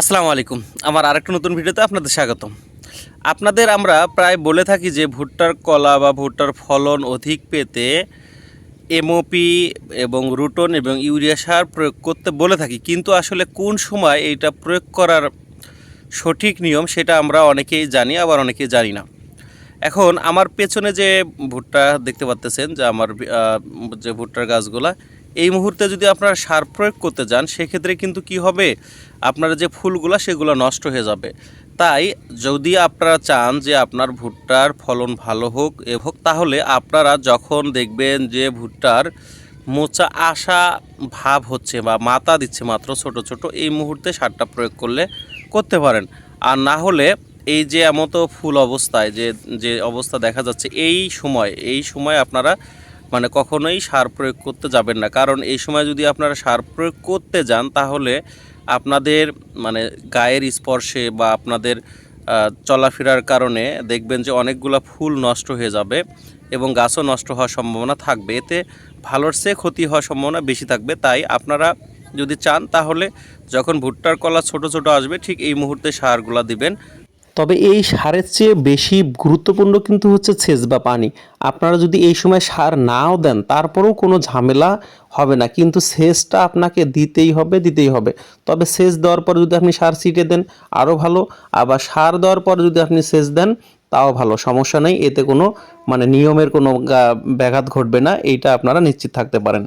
আসসালামু আলাইকুম। আমার আরেকটা নতুন ভিডিওতে আপনাদের স্বাগতম। আপনাদের আমরা প্রায় বলে থাকি যে ভুট্টার কলা বা ভুট্টার ফলন অধিক পেতে এমওপি এবং রুটন এবং ইউরিয়া সার প্রয়োগ করতে বলে থাকি। কিন্তু আসলে কোন সময় এইটা প্রয়োগ করার সঠিক নিয়ম সেটা আমরা অনেকেই জানি, আবার অনেকেই জানি না। এখন আমার পেছনে যে ভুট্টা দেখতে পাচ্তেছেন যে আমার যে ভুট্টার গাছগুলা এই মুহূর্তে যদি আপনারা সার প্রয়োগ করতে যান, সেক্ষেত্রে কিন্তু কি হবে? আপনার যে ফুলগুলা, সেগুলো নষ্ট হয়ে যাবে। তাই যদি আপনারা চান যে আপনার ভুট্টার ফলন ভালো হোক, এ হোক, তাহলে আপনারা যখন দেখবেন যে ভুট্টার মোচা আসা ভাব হচ্ছে বা মাথা দিচ্ছে মাত্র ছোট ছোট, এই মুহূর্তে সারটা প্রয়োগ করলে করতে পারেন। আর না হলে এই যে এমতো ফুল অবস্থায়, যে যে অবস্থা দেখা যাচ্ছে, এই সময় এই সময় আপনারা মানে কখনোই সার প্রয়োগ করতে যাবেন না। কারণ এই সময় যদি আপনারা সার প্রয়োগ করতে যান, তাহলে আপনাদের মানে গায়ের স্পর্শে বা আপনাদের চলাফেরার কারণে দেখবেন যে অনেকগুলো ফুল নষ্ট হয়ে যাবে এবং গাছও নষ্ট হওয়ার সম্ভাবনা থাকবে। এতে ভালোর চেয়ে ক্ষতি হওয়ার সম্ভাবনা বেশি থাকবে। তাই আপনারা যদি চান, তাহলে যখন ভুট্টার কলা ছোট ছোট আসবে, ঠিক এই মুহূর্তে সারগুলা দিবেন। তবে এই সারের চেয়ে বেশি গুরুত্বপূর্ণ কিন্তু হচ্ছে সেচ বা পানি। আপনারা যদি এই সময় সার নাও দেন, তারপরেও কোনো ঝামেলা হবে না। কিন্তু সেচটা আপনাকে দিতেই হবে দিতেই হবে। তবে সেচ দেওয়ার পর যদি আপনি সার ছিটে দেন, আরও ভালো। আবার সার দেওয়ার পর যদি আপনি সেচ দেন, তাও ভালো। সমস্যা নেই, এতে কোনো মানে নিয়মের কোনো ব্যাঘাত ঘটবে না। এইটা আপনারা নিশ্চিত থাকতে পারেন।